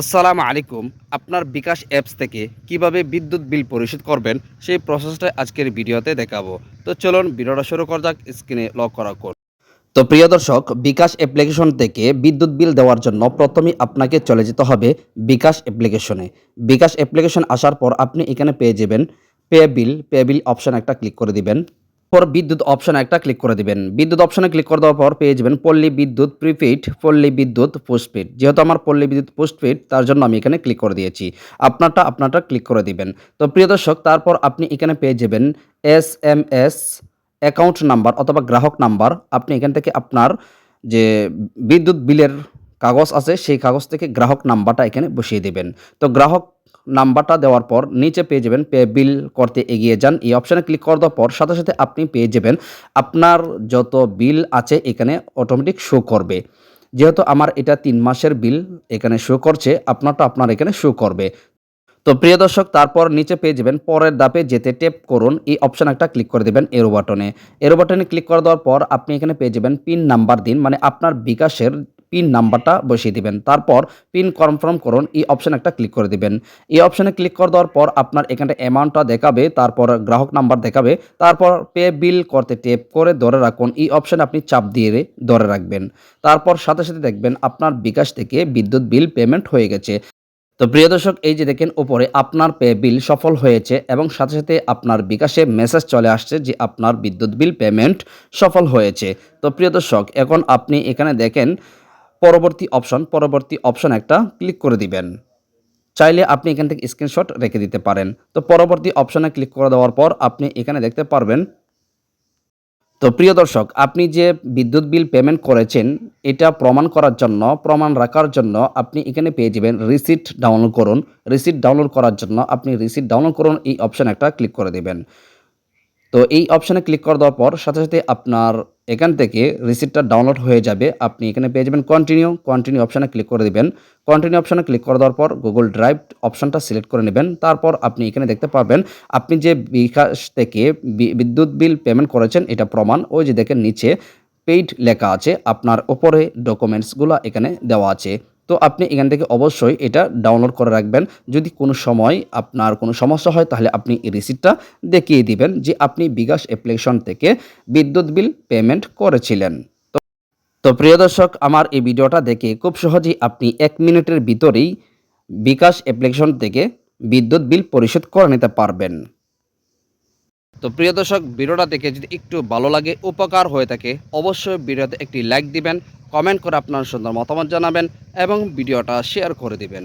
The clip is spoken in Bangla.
আসসালামু আলাইকুম। আপনার বিকাশ অ্যাপস থেকে কীভাবে বিদ্যুৎ বিল পরিশোধ করবেন, সেই প্রসেসটা আজকের ভিডিওতে দেখাবো। তো চলুন ভিডিওটা শুরু করা যাক স্ক্রিনে লক করা কোড। তো প্রিয় দর্শক, বিকাশ অ্যাপ্লিকেশন থেকে বিদ্যুৎ বিল দেওয়ার জন্য প্রথমেই আপনাকে চলে যেতে হবে বিকাশ অ্যাপ্লিকেশনে বিকাশ অ্যাপ্লিকেশন আসার পর আপনি এখানে পেয়ে যাবেন pay bill pay bill option একটা ক্লিক করে দিবেন। পর বিদ্যুৎ অপশনে একটা ক্লিক করে দিবেন। বিদ্যুৎ অপশনে ক্লিক করে দেওয়ার পর পেয়ে যাবেন পল্লী বিদ্যুৎ প্রিপেইড পল্লী বিদ্যুৎ পোস্টপেড যেহেতু আমার পল্লী বিদ্যুৎ পোস্টপেড তার জন্য আমি এখানে ক্লিক করে দিয়েছি। আপনারটা আপনারটা ক্লিক করে দিবেন। তো প্রিয় দর্শক, তারপর আপনি এখানে পেয়ে যাবেন S M S account number অথবা গ্রাহক নাম্বার আপনি এখান থেকে আপনার যে বিদ্যুৎ বিলের কাগজ আছে, সেই কাগজ থেকে গ্রাহক নাম্বারটা এখানে বসিয়ে দেবেন। তো গ্রাহক নাম্বারটা দেওয়ার পর নিচে পেয়ে যাবেন পে বিল করতে এগিয়ে যান। এই অপশানে ক্লিক করে দেওয়ার পর সাথে সাথে আপনি পেয়ে যাবেন আপনার যত বিল আছে এখানে অটোমেটিক শো করবে। যেহেতু আমার এটা তিন মাসের বিল এখানে শো করছে, আপনারটা আপনার এখানে শো করবে। তো প্রিয় দর্শক, তারপর নিচে পেয়ে যাবেন পরের দাপে যেতে টেপ করুন। এই অপশান একটা ক্লিক করে দেবেন এরো বাটনে। এরো বাটনে ক্লিক করে দেওয়ার পর আপনি এখানে পেয়ে যাবেন পিন নাম্বার দিন মানে আপনার বিকাশের পিন নাম্বারটা বসিয়ে দিবেন। তারপর পিন কনফার্ম করুন, এই অপশন একটা ক্লিক করে দিবেন। এই অপশনে ক্লিক করে দেওয়ার পর আপনার এখানে অ্যামাউন্টটা দেখাবে, তারপর গ্রাহক নাম্বার দেখাবে, তারপর পে বিল করতে টেপ করে ধরে রাখুন, এই অপশনে আপনি চাপ দিয়ে ধরে রাখবেন। তারপর সাথে সাথে দেখবেন আপনার বিকাশ থেকে বিদ্যুৎ বিল পেমেন্ট হয়ে গেছে। তো প্রিয় দর্শক, এই যে দেখেন উপরে আপনার পে বিল সফল হয়েছে এবং সাথে সাথে আপনার বিকাশে মেসেজ চলে আসছে যে আপনার বিদ্যুৎ বিল পেমেন্ট সফল হয়েছে। তো প্রিয় দর্শক, এখন আপনি এখানে দেখেন পরবর্তী অপশন পরবর্তী অপশন একটা ক্লিক করে দিবেন। চাইলে আপনি এখান থেকে স্ক্রিনশট রেখে দিতে পারেন। তো পরবর্তী অপশনে ক্লিক করে দেওয়ার পর আপনি এখানে দেখতে পারবেন। তো প্রিয় দর্শক, আপনি যে বিদ্যুৎ বিল পেমেন্ট করেছেন, এটা প্রমাণ করার জন্য, প্রমাণ রাখার জন্য আপনি এখানে পেয়ে যাবেন রিসিট ডাউনলোড করুন। রিসিট ডাউনলোড করার জন্য আপনি রিসিট ডাউনলোড করুন, এই অপশান একটা ক্লিক করে দেবেন। তো এই অপশানে ক্লিক করে দেওয়ার পর সাথে সাথে আপনার এখান থেকে রিসিপ্টটা ডাউনলোড হয়ে যাবে। আপনি এখানে পেয়ে যাবেন কন্টিনিউ কন্টিনিউ অপশানে ক্লিক করে দেবেন। কন্টিনিউ অপশানে ক্লিক করে দেওয়ার পর গুগল ড্রাইভ অপশানটা সিলেক্ট করে নেবেন। তারপর আপনি এখানে দেখতে পাবেন আপনি যে বিকাশ থেকে বিদ্যুৎ বিল পেমেন্ট করেছেন, এটা প্রমাণ। ওই যে দেখেন নিচে পেইড লেখা আছে। আপনার ওপরে ডকুমেন্টসগুলো এখানে দেওয়া আছে। তো আপনি এখান থেকে অবশ্যই এটা ডাউনলোড করে রাখবেন। যদি কোনো সময় আপনার কোনো সমস্যা হয়, তাহলে আপনি এই রিসিপ্টটা দেখিয়ে দিবেন যে আপনি বিকাশ অ্যাপ্লিকেশন থেকে বিদ্যুৎ বিল পেমেন্ট করেছিলেন। তো প্রিয় দর্শক, আমার এই ভিডিওটা দেখে খুব সহজেই আপনি এক মিনিটের ভিতরেই বিকাশ অ্যাপ্লিকেশন থেকে বিদ্যুৎ বিল পরিশোধ করে নিতে পারবেন। তো প্রিয় দর্শক, ভিডিওটা দেখে যদি একটু ভালো লাগে, উপকার হয়ে থাকে, অবশ্যই ভিডিওতে একটি লাইক দিবেন। কমেন্ট করে আপনার সুন্দর মতামত জানাবেন এবং ভিডিওটা শেয়ার করে দিবেন।